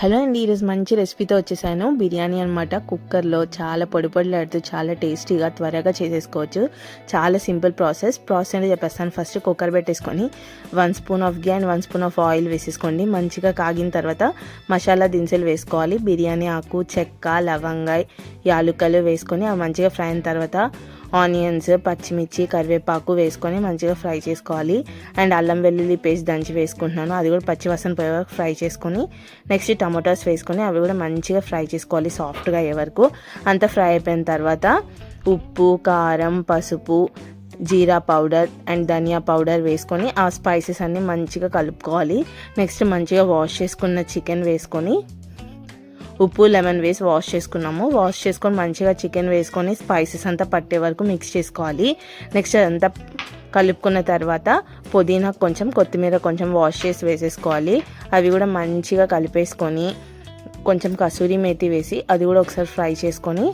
Hello అండి ఈరోజు మంచి రెసిపీతో వచ్చేసాను. బిర్యానీ అనమాట కుక్కర్లో చాలా పొడి పొడిలాడుతూ చాలా టేస్టీగా త్వరగా చేసేసుకోవచ్చు. చాలా సింపుల్ ప్రాసెస్. ప్రాసెస్ అంటే చెప్పేస్తాను. ఫస్ట్ కుక్కర్ పెట్టేసుకొని one spoon of ghee and one spoon of oil వేసేసుకోండి. మంచిగా కాగిన తర్వాత మసాలా దినుసులు వేసుకోవాలి. బిర్యానీ ఆకు చెక్క లవంగా యాలుకలు వేసుకొని అవి మంచిగా ఫ్రై అయిన తర్వాత ఆనియన్స్ పచ్చిమిర్చి కరివేపాకు వేసుకొని మంచిగా ఫ్రై చేసుకోవాలి. అండ్ అల్లం వెల్లుల్లి పేస్ట్ దంచి వేసుకుంటున్నాను. అది కూడా పచ్చి వాసన పోయే వరకు ఫ్రై చేసుకొని నెక్స్ట్ టమాటోస్ వేసుకొని అవి కూడా మంచిగా ఫ్రై చేసుకోవాలి సాఫ్ట్గా అయ్యే వరకు. అంతా ఫ్రై అయిపోయిన తర్వాత ఉప్పు కారం పసుపు jeera powder and dhaniya powder వేసుకొని ఆ స్పైసెస్ అన్నీ మంచిగా కలుపుకోవాలి. నెక్స్ట్ మంచిగా వాష్ చేసుకున్న చికెన్ వేసుకొని ఉప్పు లెమన్ వేసి వాష్ చేసుకున్నాము. వాష్ చేసుకొని మంచిగా చికెన్ వేసుకొని స్పైసెస్ అంతా పట్టే వరకు మిక్స్ చేసుకోవాలి. నెక్స్ట్ అదంతా కలుపుకున్న తర్వాత పుదీనా కొంచెం కొత్తిమీర కొంచెం వాష్ చేసి వేసేసుకోవాలి. అవి కూడా మంచిగా కలిపేసుకొని కొంచెం కసూరి మేతి వేసి అది కూడా ఒకసారి ఫ్రై చేసుకొని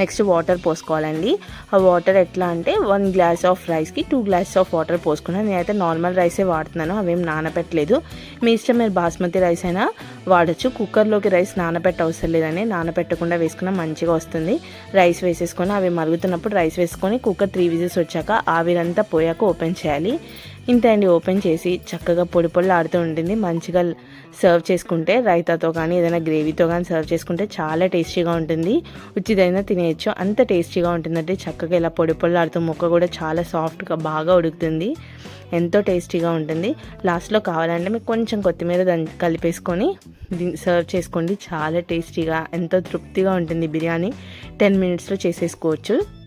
నెక్స్ట్ వాటర్ పోసుకోవాలండి. ఆ వాటర్ ఎట్లా అంటే వన్ గ్లాస్ ఆఫ్ రైస్కి టూ గ్లాసెస్ ఆఫ్ వాటర్ పోసుకున్నాను నేనైతే నార్మల్ రైసే వాడుతున్నాను అవేం నానబెట్టలేదు. మీ ఇష్టం మీరు బాస్మతి రైస్ అయినా వాడచ్చు. కుక్కర్లోకి రైస్ నానబెట్ట అవసరం లేదని నానబెట్టకుండా వేసుకున్న మంచిగా వస్తుంది. రైస్ వేసేసుకొని అవి మరుగుతున్నప్పుడు రైస్ వేసుకొని కుక్కర్ త్రీ విజిల్స్ వచ్చాక ఆవిరంతా పోయాక ఓపెన్ చేయాలి. ఇంత అండి ఓపెన్ చేసి చక్కగా పొడి పొడి ఆడుతూ ఉంటుంది. మంచిగా సర్వ్ చేసుకుంటే రైతాతో కానీ ఏదైనా గ్రేవీతో కానీ సర్వ్ చేసుకుంటే చాలా టేస్టీగా ఉంటుంది. ఉచితైనా తినేయచ్చు. అంత టేస్టీగా ఉంటుందంటే చక్కగా ఇలా పొడి పొడి ఆడుతూ ముక్క కూడా చాలా సాఫ్ట్గా బాగా ఉడుకుతుంది. ఎంతో టేస్టీగా ఉంటుంది. లాస్ట్లో కావాలంటే మీకు కొంచెం కొత్తిమీర దాన్ని కలిపేసుకొని సర్వ్ చేసుకోండి. చాలా టేస్టీగా ఎంతో తృప్తిగా ఉంటుంది బిర్యానీ. టెన్ మినిట్స్లో చేసేసుకోవచ్చు.